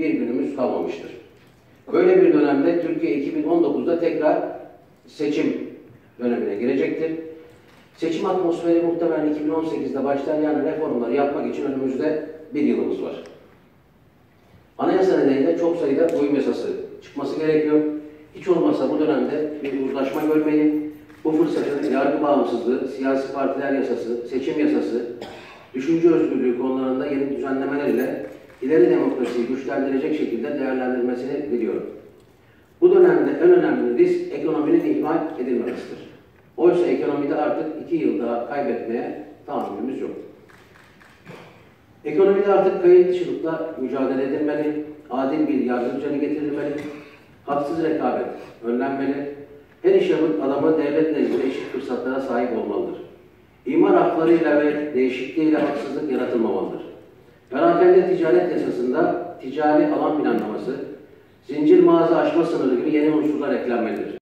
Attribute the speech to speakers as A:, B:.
A: bir günümüz kalmamıştır. Böyle bir dönemde Türkiye 2019'da tekrar seçim dönemine girecektir. Seçim atmosferi muhtemelen 2018'de başlar yani reformları yapmak için önümüzde bir yılımız var. Anayasa nedeniyle çok sayıda uyum yasası çıkması gerekiyor. Hiç olmazsa bu dönemde bir uzlaşma görmeyi, bu fırsatın yargı bağımsızlığı, siyasi partiler yasası, seçim yasası, düşünce özgürlüğü konularında yeni düzenlemeler ile ileri demokrasiyi güçlendirecek şekilde değerlendirmesini diliyorum. Bu dönemde en önemli risk ekonominin ihmal edilmemesidir. Oysa ekonomide artık iki yıl daha kaybetmeye tahammülümüz yok. Ekonomide artık kayıt dışılıkla mücadele edilmeli, adil bir yargı getirilmeli, haksız rekabet önlenmeli, her iş adamı devlet nezdinde eşit fırsatlara sahip olmalıdır. İmar haklarıyla ve değişikliğiyle haksızlık yaratılmamalıdır. Ticaret yasasında ticari alan planlaması, zincir mağaza aşma sınırı gibi yeni unsurlar eklenmelidir.